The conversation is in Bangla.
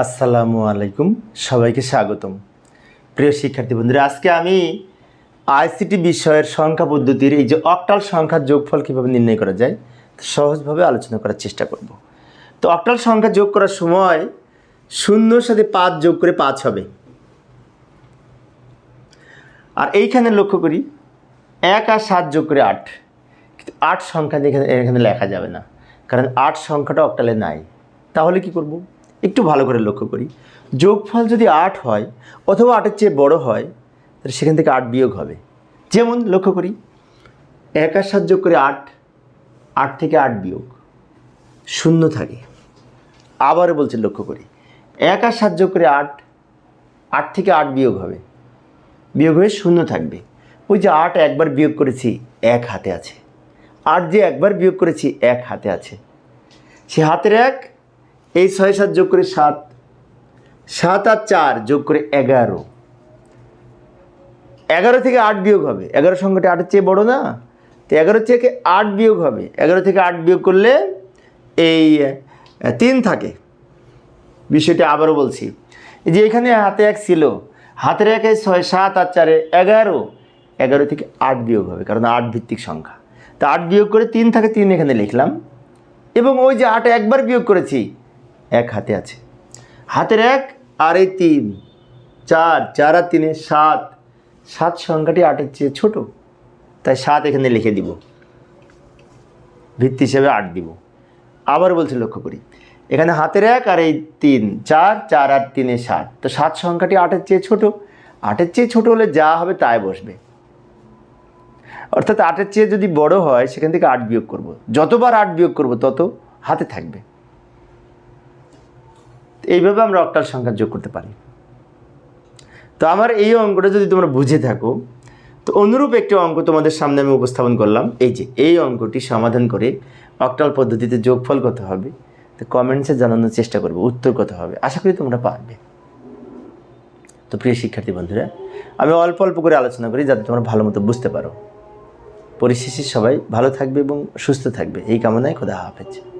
আসসালামু আলাইকুম, সবাইকে স্বাগতম। প্রিয় শিক্ষার্থী বন্ধুরা, আজকে আমি আইসিটি বিষয়ের সংখ্যা পদ্ধতির এই যে অক্টাল সংখ্যার যোগফল কীভাবে নির্ণয় করা যায় সহজভাবে আলোচনা করার চেষ্টা করব। তো অক্টাল সংখ্যা যোগ করার সময় শূন্যর সাথে পাঁচ যোগ করে পাঁচ হবে। আর এইখানে লক্ষ্য করি, এক আর সাত যোগ করে আট। কিন্তু আট সংখ্যা এখানে এখানে লেখা যাবে না, কারণ আট সংখ্যাটা অক্টালে নাই। তাহলে কি করব? একটু ভালো করে লক্ষ্য করি। যোগফল যদি আট হয় অথবা আটের চেয়ে বড় হয়, তাহলে সেখান থেকে আট বিয়োগ হবে। যেমন লক্ষ্য করি, এক আর সাত যোগ করে আট আট থেকে আট বিয়োগ। শূন্য থাকে। আবারও বলছে লক্ষ্য করি, এক আর সাত যোগ করে আট আট থেকে আট বিয়োগ হবে। বিয়োগ হয়ে শূন্য থাকবে। ওই যে আট একবার বিয়োগ করেছি, এক হাতে আছে। আট যে একবার বিয়োগ করেছি, এক হাতে আছে। সে হাতের এক এই ছয় সাত যোগ করে সাত সাত আর চার যোগ করে এগারো। এগারো থেকে আট বিয়োগ হবে। এগারো সংখ্যাটা আটের চেয়ে বড় না? তো এগারো থেকে আট বিয়োগ হবে। এগারো থেকে আট বিয়োগ করলে এই তিন থাকে। বিষয়টা আবারও বলছি। যে এখানে হাতে এক ছিল, হাতের একে ছয়, সাত আর চারে এগারো। এগারো থেকে আট বিয়োগ হবে, কারণ আট ভিত্তিক সংখ্যা। তা আট বিয়োগ করে তিন থাকে, তিন এখানে লিখলাম। এবং ওই যে আট একবার বিয়োগ করেছি এক হাতে আছে। হাতের এক আর এই তিন। চার চার আর তিনে সাত। সাত সংখ্যাটি আটের চেয়ে ছোট। তাই সাত এখানে লিখে দিব। ভিত্তি হিসেবে আট দিব। আবার বলছি লক্ষ্য করি। এখানে হাতের এক আর এই তিন। চার চার আর তিনে সাত। তো সাত সংখ্যাটি আটের চেয়ে ছোট। আটের চেয়ে ছোট হলে যা হবে তাই বসবে। অর্থাৎ আটের চেয়ে যদি বড় হয়, সেখান থেকে আট বিয়োগ করব। যতবার আট বিয়োগ করব, তত হাতে থাকবে। এইভাবে আমরা অক্টাল সংখ্যা যোগ করতে পারি। তো আমার এই অঙ্কটা যদি তোমরা বুঝে থাকো, তো অনুরূপ একটি অঙ্ক তোমাদের সামনে আমি উপস্থাপন করলাম। এই যে, এই অঙ্কটি সমাধান করে অক্টাল পদ্ধতিতে যোগফল কত হবে, তো কমেন্টসে জানানোর চেষ্টা করব, উত্তর কত হবে। আশা করি তোমরা পারবে। তো প্রিয় শিক্ষার্থী বন্ধুরা, আমি অল্প অল্প করে আলোচনা করি যাতে তোমরা ভালো মতো বুঝতে পারো। পরিশেষে সবাই ভালো থাকবে এবং সুস্থ থাকবে। এই কামনায় খোদা হাফেজ।